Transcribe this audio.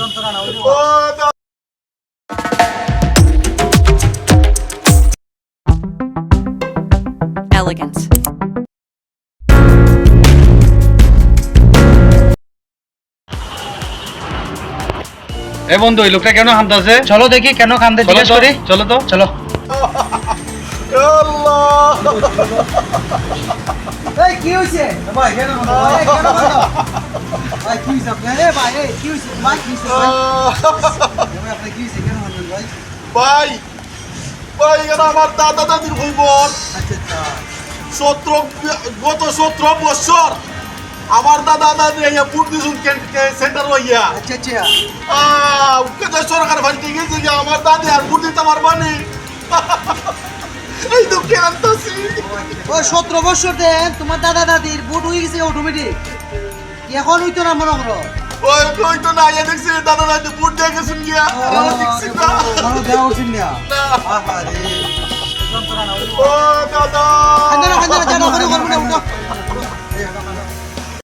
যন্ত্রণা Elegance. এ বন্ধু এই লোকটা কেন হামতাছে? চলো দেখি কেন কান্দে চলো জিজ্ঞেস তো, করি। চলো তো। চলো। এই কি হইছে? ভাই কেন কেন ভাই ভাই ভাই ভাই ভাই ভাই ভাই ভাই আমার দাদা দাদির আচ্ছা সতেরো, গত সতেরো বছর আমার দাদা দাদি বুট দিছুন সেন্টার হইয়া। আচ্ছা আচ্ছা সরকার বাড়িতে গেছে যে আমার দাদি আর বুট দিতে পারবা নি এই তো কেরান্তাছি ও, সতেরো বছর দেন, তোমার দাদা দাদির বুট হয়ে গেছে অটোমেটিক এখন হইতো না মনে করো। ওই ওই তো না ইয়ে দেখছি দাদা বুট গিয়া। দেখছি না। মনে দেওয়া উচিত না। না। আহারে যন্ত্রণা না। ওই ও দাদা